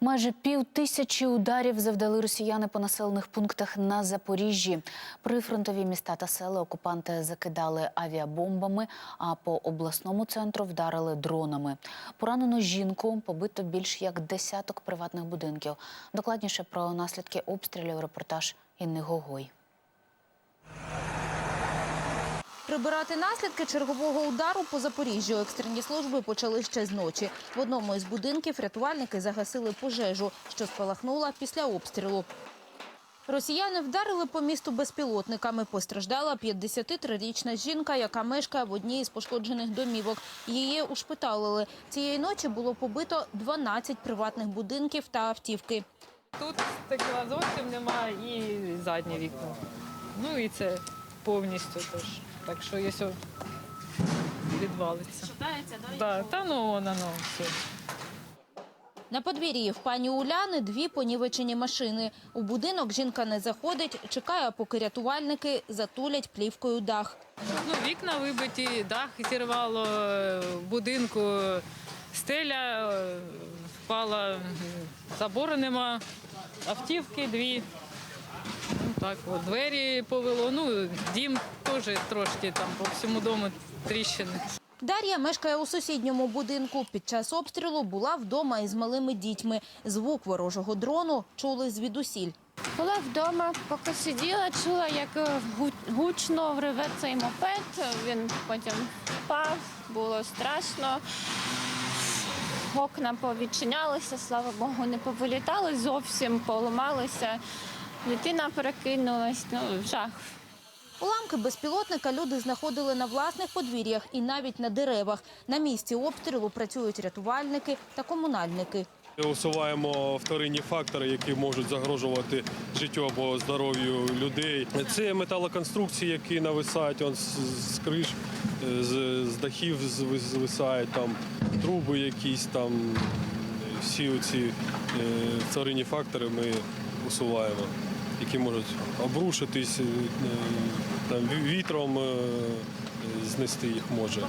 Майже пів тисячі ударів завдали росіяни по населених пунктах на Запоріжжі. Прифронтові міста та села окупанти закидали авіабомбами, а по обласному центру вдарили дронами. Поранено жінку, побито більш як десяток приватних будинків. Докладніше про наслідки обстрілів репортаж Інни Гогой. Прибирати наслідки чергового удару по Запоріжжю екстрені служби почали ще з ночі. В одному із будинків рятувальники загасили пожежу, що спалахнула після обстрілу. Росіяни вдарили по місту безпілотниками. Постраждала 53-річна жінка, яка мешкає в одній із пошкоджених домівок. Її ушпиталили. Цієї ночі було побито 12 приватних будинків та автівки. Тут стекла зовсім немає і задні вікна. Ну і це повністю теж. Так що є все відвалиться. Шатається, так? Да, та ну воно ну, все. На подвір'ї в пані Уляни дві понівечені машини. У будинок жінка не заходить, чекає, поки рятувальники затулять плівкою дах. Ну, вікна вибиті, дах зірвало, в будинку стеля е, впала, забору нема, автівки дві. Ну, так, от, двері повело. Ну, дім теж трошки там по всьому дому тріщини. Дар'я мешкає у сусідньому будинку. Під час обстрілу була вдома із малими дітьми. Звук ворожого дрону чули звідусіль. Була вдома, поки сиділа, чула, як е, гучно реве цей мопед. Він потім впав, було страшно. Окна повідчинялися, слава Богу, не повилітали зовсім, поламалися. Дитина перекинулась, ну, жах. Уламки безпілотника люди знаходили на власних подвір'ях і навіть на деревах. На місці обстрілу працюють рятувальники та комунальники. Усуваємо вторинні фактори, які можуть загрожувати життю або здоров'ю людей. Це металоконструкції, які нависають он, з, криш, з, з дахів звисають, там труби якісь там. Всі ці е, вторинні фактори ми усуваємо, які можуть обрушитись, е, там, вітром е, знести їх може.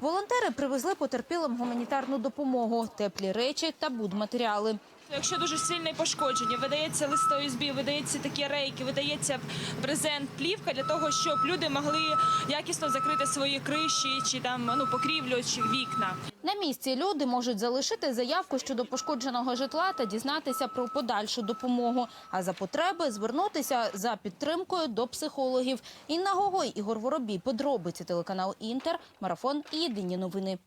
Волонтери привезли потерпілим гуманітарну допомогу, теплі речі та будматеріали. Якщо дуже сильне пошкодження, видається листовий збій, видається такі рейки, видається брезент, плівка для того, щоб люди могли якісно закрити свої криші чи там ну покрівлю чи вікна. На місці люди можуть залишити заявку щодо пошкодженого житла та дізнатися про подальшу допомогу. А за потреби звернутися за підтримкою до психологів. Інна Гогой, Ігор Воробій, подробиці телеканал Інтер, марафон і єдині новини.